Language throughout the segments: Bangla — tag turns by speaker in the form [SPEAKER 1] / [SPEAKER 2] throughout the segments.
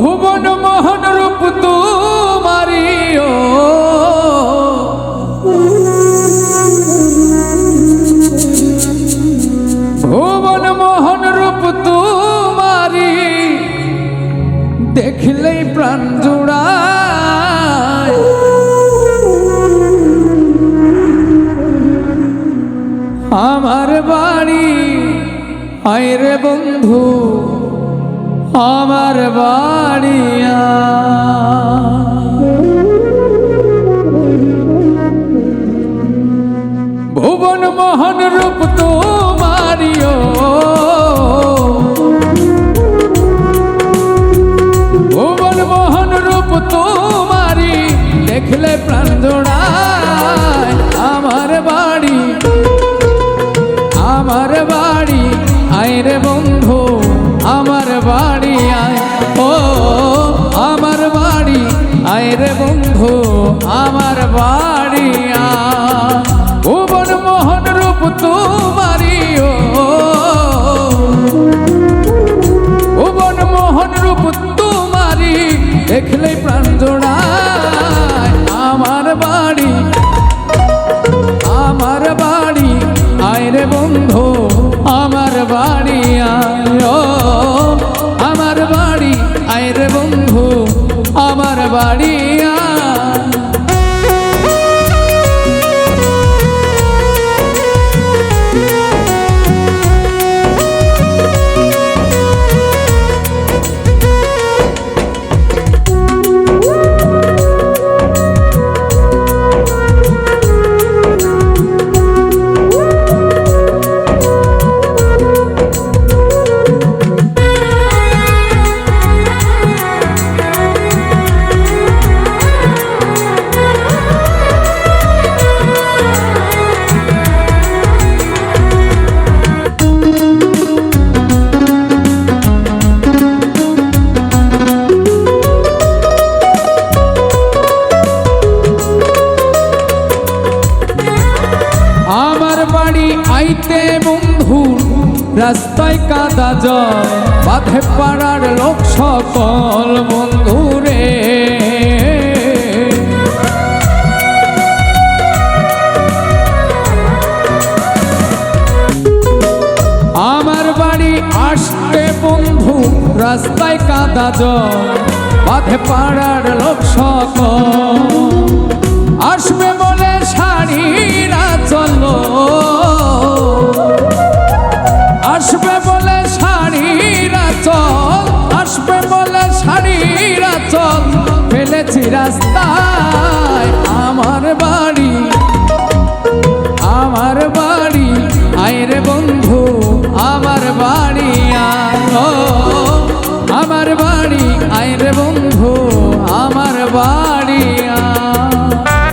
[SPEAKER 1] ভুবন মোহন রূপ তোমারিও ভুবন মোহন রূপ তোমারি দেখলেই প্রাণ জুড়ায়। আমার বাড়ি আয়রে বন্ধু। আমার বাড়িয়া। ভুবন মোহন রূপ তোমারিও ভুবন বাড়ি বাঁধে পাড়ার লোক সকল বন্ধু রে আমার বাড়ি আসতে বন্ধু, রাস্তায় কাদা জল। পাড়ার লোক সকল। আসবে বলে শাড়িরা চলো। আসবে বাড়ি আয় ও, আমার বাড়ি আয়রে বন্ধু আমার বাড়ি আয়।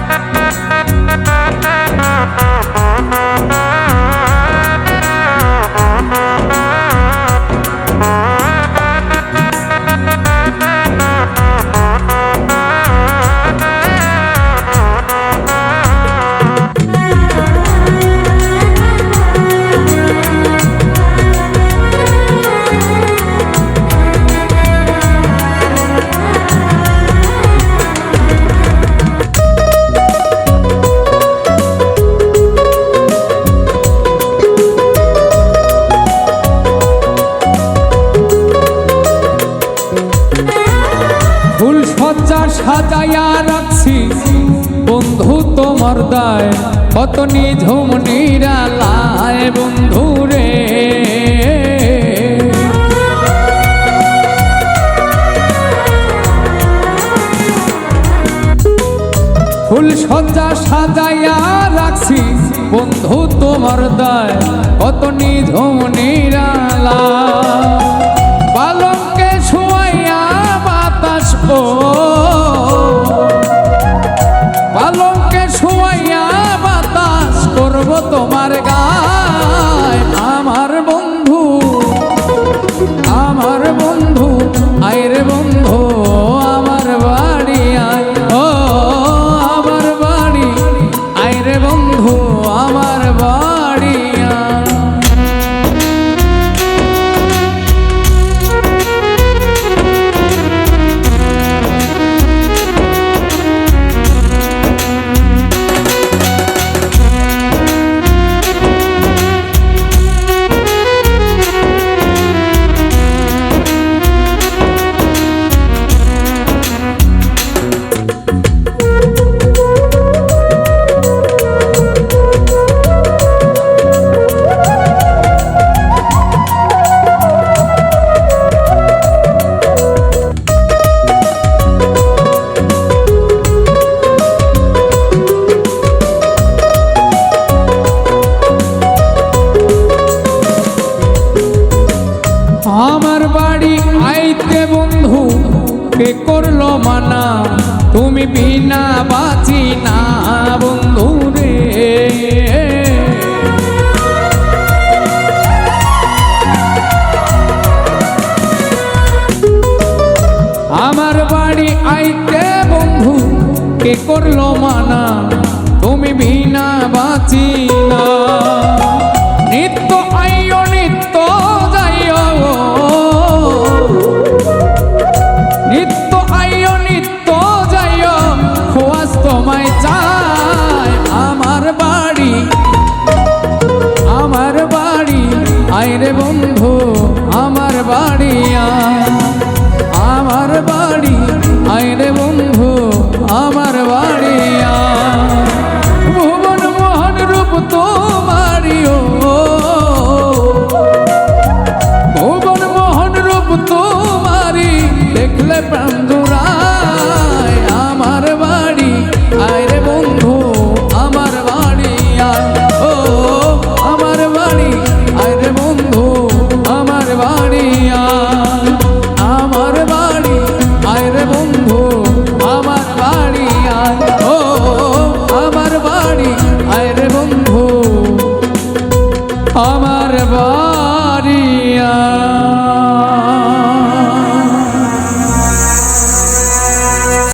[SPEAKER 1] তোমার দায়। কত নিঝুম নিরালায় বন্ধু রে। ফুল সজ্জা সাজাইয়া রাখছি বন্ধু তোমার দায়। কত নিঝুম নিরালা পালঙ্কে শুয়াইয়া বাতাস ও আমার বাড়ি আইতে বন্ধু, কে করল মানা? তুমি বিনা বাঁচি না বন্ধু রে। আমার বাড়ি আইতে বন্ধু, কে করল মানা? তুমি বিনা বাঁচি না।